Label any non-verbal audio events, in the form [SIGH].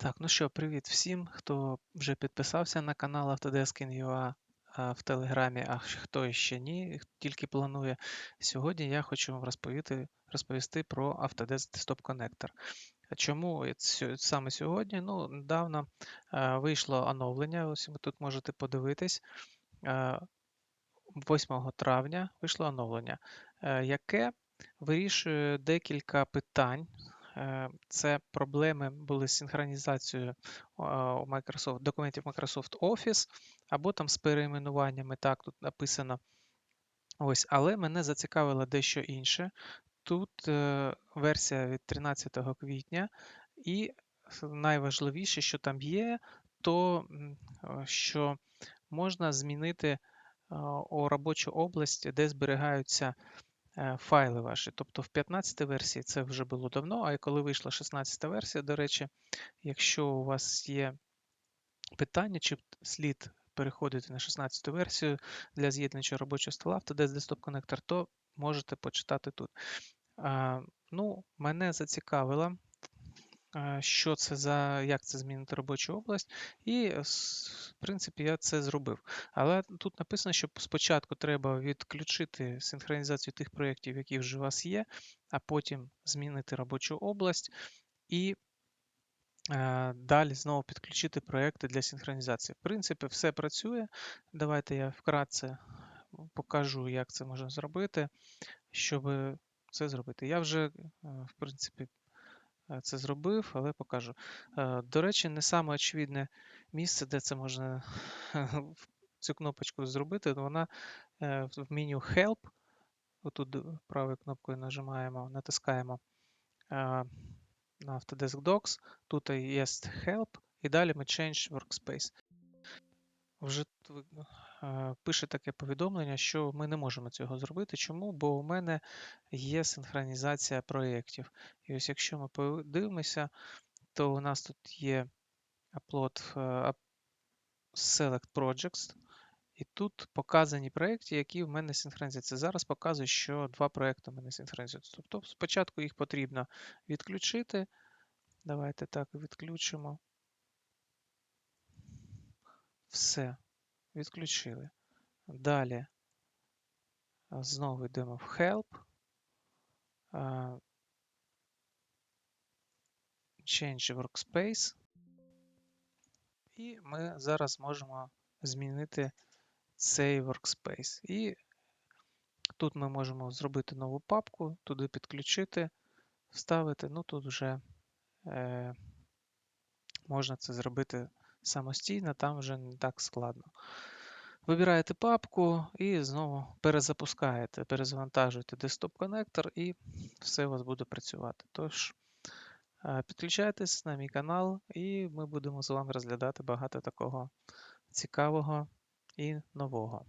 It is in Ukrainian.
Так, ну що, привіт всім, хто вже підписався на канал Autodesk in.ua в Телеграмі, а хто ще ні, тільки планує. Сьогодні я хочу вам розповісти, розповісти про Autodesk Desktop Connector. Чому саме сьогодні? Ну, недавно вийшло оновлення, ось ви тут можете подивитись. Е, 8 травня вийшло оновлення, е, яке вирішує декілька питань. Е, Це проблеми були з синхронізацією у Microsoft, документів Microsoft Office, або там з перейменуваннями, так тут написано. Ось, але мене зацікавило дещо інше. Тут е, версія від 13 квітня, і найважливіше, що там є, то е, що можна змінити е, у робочу область, де зберігаються е, файли ваші. Тобто в 15 версії це вже було давно, а коли вийшла 16 версія, до речі, якщо у вас є питання, чи слід переходити на 16 версію для з'єднання робочого стола в десь Desktop Connector, то можете почитати тут. Ну, мене зацікавило, а, що це за, як це змінити робочу область, і, в принципі, я це зробив. Але тут написано, що спочатку треба відключити синхронізацію тих проєктів, які вже у вас є, а потім змінити робочу область. І Е, Далі знову підключити проекти для синхронізації. В принципі, все працює. Давайте я вкратце покажу, як це можна зробити, щоб це зробити. Я вже, е, в принципі, е, це зробив, але покажу. Е, До речі, не саме очевидне місце, де це можна [LAUGHS] цю кнопочку зробити, вона е, в меню Help. Отут правою кнопкою нажимаємо, натискаємо е, на Autodesk Docs. Тут є Help, і далі ми Change Workspace. Вже е, пише таке повідомлення, що ми не можемо цього зробити. Чому? Бо у мене є синхронізація проєктів. І ось якщо ми подивимося, то у нас тут є Upload е, Select Projects, і тут показані проєкти, які в мене синхронізуються. Зараз показує, що два проєкти в мене синхронізуються. Тобто спочатку їх потрібно відключити. Давайте так відключимо. Все, відключили. Далі знову йдемо в Help. Change Workspace. І ми зараз можемо змінити цей workspace. І тут ми можемо зробити нову папку, туди підключити, вставити. Ну тут вже е, можна це зробити самостійно, там вже не так складно. Вибираєте папку і знову перезапускаєте, перезавантажуєте Connector і все у вас буде працювати. Тож, е, підключайтесь на мій канал, і ми будемо з вами розглядати багато такого цікавого і нового.